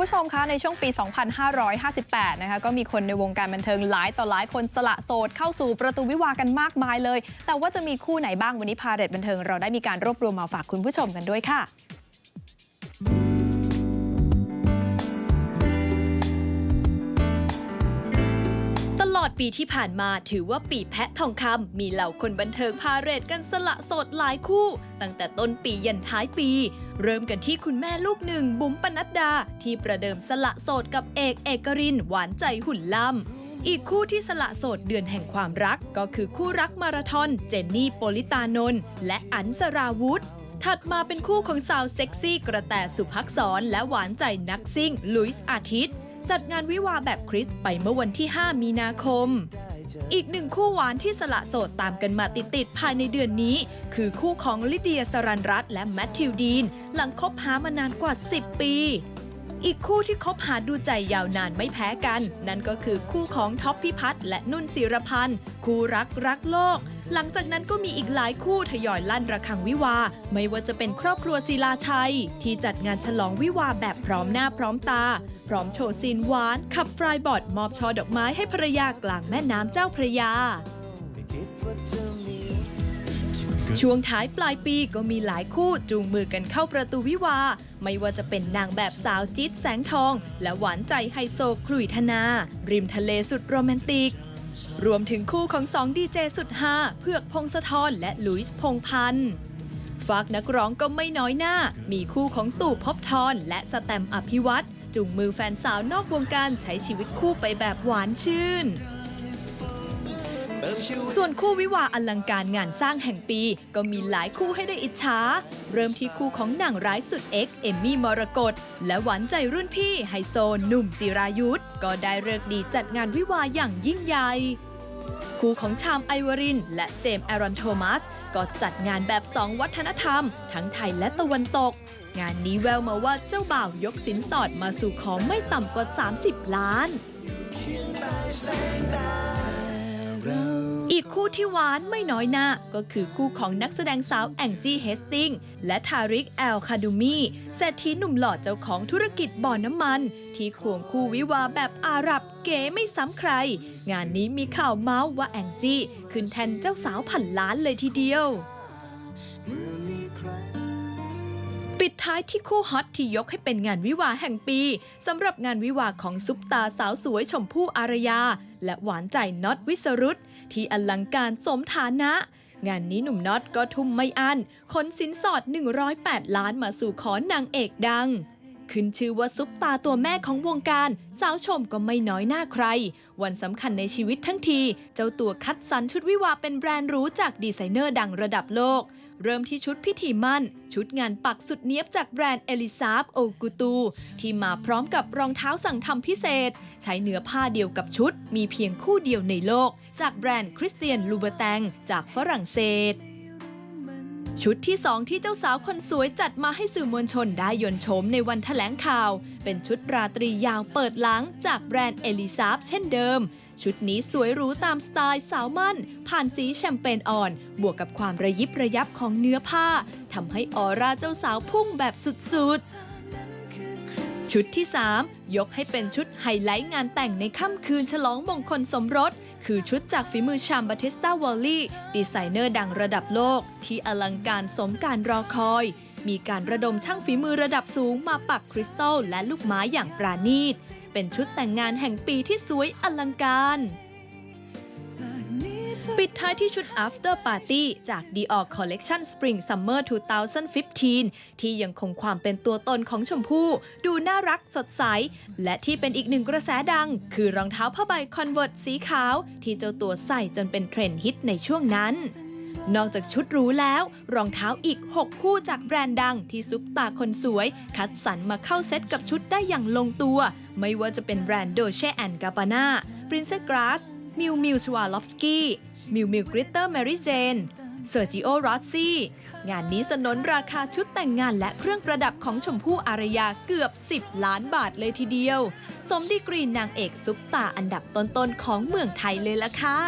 ผู้ชมคะในช่วงปี 2558 นะคะก็มีคนในวงการบันเทิงหลายต่อหลายคนสละโสดเข้าสู่ประตูวิวากันมากมายเลย แต่ว่าจะมีคู่ไหนบ้างวันนี้พาเรตบันเทิงเราได้มีการรวบรวมมาฝากคุณผู้ชมกันด้วยค่ะ อดปีที่ผ่านมาถือว่าปีแพะทองคำมีเหล่าคนบันเทิงพาเรตกันสละสดหลายคู่ ตั้งแต่ต้นปียันท้ายปี เริ่มกันที่คุณแม่ลูกหนึ่งบุ๋มปนัดดา ที่ประเดิมสละโสดกับเอกเอกรินหวานใจหุ่นล่ำอีกคู่ที่สละโสดเดือนแห่งความรักก็คือคู่รักมาราธอน เจนนี่โปลิตานนท์และอันสราวุธ ถัดมาเป็นคู่ของสาวเซ็กซี่กระแตสุภักษรและหวานใจนักซิ่งลุยส์อาทิตย์ จัดงานวิวาแบบคริสไปเมื่อวันที่ 5 มีนาคม อีกหนึ่งคู่หวานที่สละโสดตามกันมาติดๆภายในเดือนนี้ คือคู่ของลิเดียสรันรัตและแมทธิวดีน หลังคบหามานานกว่า 10 ปี อีกคู่ที่คบหาดูใจยาวนานไม่แพ้กัน นั่นก็คือคู่ของท็อปพิพัฒน์และนุ่นศิรพันธ์คู่รักรักโลก หลังจากนั้นก็มีอีกหลายคู่ทยอยลั่นระฆังวิวา ไม่ว่าจะเป็นครอบครัวศิลาชัย ที่จัดงานฉลองวิวาแบบพร้อมหน้าพร้อมตา พร้อมโชว์ซีนหวาน ขับฟรายบอร์ดมอบช่อดอกไม้ให้ภรรยากลางแม่น้ำเจ้าพระยาช่วงท้ายปลายปีก็มีหลายคู่จูงมือกันเข้าประตูวิวา ไม่ว่าจะเป็นนางแบบสาวจิ๊ดแสงทอง และหวานใจไฮโซคลุยธนา ริมทะเลสุดโรแมนติก รวมถึงคู่ของสองดีเจสุดฮาเพือกพงศธรและหลุยส์พงพันธ์ฝากนักร้องก็ไม่น้อยหน้า มีคู่ของตู่พบทรและสแตมอภิวัตรจุงมือแฟนสาวนอกวงการใช้ชีวิตคู่ไปแบบหวานชื่น ส่วนคู่วิวาอลังการงานสร้างแห่งปี ก็มีหลายคู่ให้ได้อิจฉา เริ่มที่คู่ของหนังร้ายสุดเอ็กเอมมี่มรกตและหวานใจรุ่นพี่ไฮโซหนุ่มจิรายุทธก็ได้เลิกดีจัดงานวิวาอย่างยิ่งใหญ่ คู่ของชามไอวริน และเจมส์แอรอนโทมัส ก็จัดงานแบบสองวัฒนธรรม ทั้งไทยและตะวันตก งานนี้แววมาว่าเจ้าบ่าวยกสินสอดมาสู่ขอไม่ต่ำกว่า 30 ล้าน อีกคู่ที่หวานไม่น้อยหน้าก็คือคู่ของนักแสดงสาวแองจี้เฮสติงและทาริกแอลคาดูมีเศรษฐีหนุ่มหล่อเจ้าของธุรกิจบ่อน้ำมัน ที่ควงคู่วิวาแบบอาหรับเก๋ไม่ซ้ำใคร งานนี้มีข่าวเมาส์ว่าแองจี้ขึ้นแทนเจ้าสาวพันล้านเลยทีเดียวปิดท้ายที่คู่ฮอตที่ยกให้เป็นงานวิวาแห่งปีสำหรับงานวิวาของซุปตาสาวสวยชมพู่อารยา และหวานใจน็อตวิสรุต ที่อลังการสมฐานะ งานนี้หนุ่มน็อตก็ทุ่มไม่อันขนสินสอด 108 ล้านมาสู่ขอนางเอกดัง ขึ้นชื่อว่าซุปตาตัวแม่ของวงการ สาวชมก็ไม่น้อยหน้าใคร วันสำคัญในชีวิตทั้งที เจ้าตัวคัดสรรชุดวิวาเป็นแบรนด์รู้จากดีไซเนอร์ดังระดับโลก เริ่มที่ชุดพิธีมั่น ชุดงานปักสุดเนี้ยบจากแบรนด์เอลิซาบโอกูตู ที่มาพร้อมกับรองเท้าสั่งทำพิเศษ ใช้เนื้อผ้าเดียวกับชุด มีเพียงคู่เดียวในโลก จากแบรนด์คริสเตียนลูเบแตงจากฝรั่งเศส ชุดที่ 2 ที่เจ้าสาวคนสวยจัดมาให้สื่อมวลชนได้ยนต์โฉมในวันแถลงข่าว เป็นชุดราตรียาวเปิดหลังจากแบรนด์เอลิซาบเช่นเดิม ชุดนี้สวยหรูตามสไตล์สาวมั่น ผ่านสีแชมเปญอ่อน บวกกับความระยิบระยับของเนื้อผ้าทำให้ออร่าเจ้าสาวพุ่งแบบสุดๆ ชุดที่ 3 ยกให้เป็นชุดไฮไลท์งานแต่งในค่ำคืนฉลองมงคลสมรส คือชุดจากฝีมือชามบัติสตาวอลลี่ ดีไซเนอร์ดังระดับโลก ที่อลังการสมการรอคอย มีการระดมช่างฝีมือระดับสูงมาปักคริสตัลและลูกไม้อย่างปราณีต เป็นชุดแต่งงานแห่งปีที่สวยอลังการ ปิดท้ายที่ชุด after party จาก Dior Collection Spring Summer 2015 ที่ยังคงความเป็นตัวตนของชมพู่ ดูน่ารักสดใส และที่เป็นอีกหนึ่งกระแสดัง คือรองเท้าผ้าใบ Converse สีขาว ที่เจ้าตัวใส่จนเป็นเทรนด์ฮิตในช่วงนั้นนอกจากชุดหรู้แล้ว รองเท้าอีก 6 คู่จากแบรนด์ดังที่ซุปตาคนสวย คัดสรรมาเข้าเซตกับชุดได้อย่างลงตัว ไม่ว่าจะเป็นแบรนด์ Dolce Gabbana Princess Grass มิวมิวชวาลอฟสกี้ มิวมิวกริตเตอร์แมรี่เจนเซอร์จิโอรอสซี่ งานนี้สนนราคาชุดแต่งงานและเครื่องประดับของชมพู่อารยาเกือบ 10 ล้านบาทเลยทีเดียว สมดีกรีนางเอกซุปตาอันดับต้นๆของเมืองไทยเลยล่ะค่ะ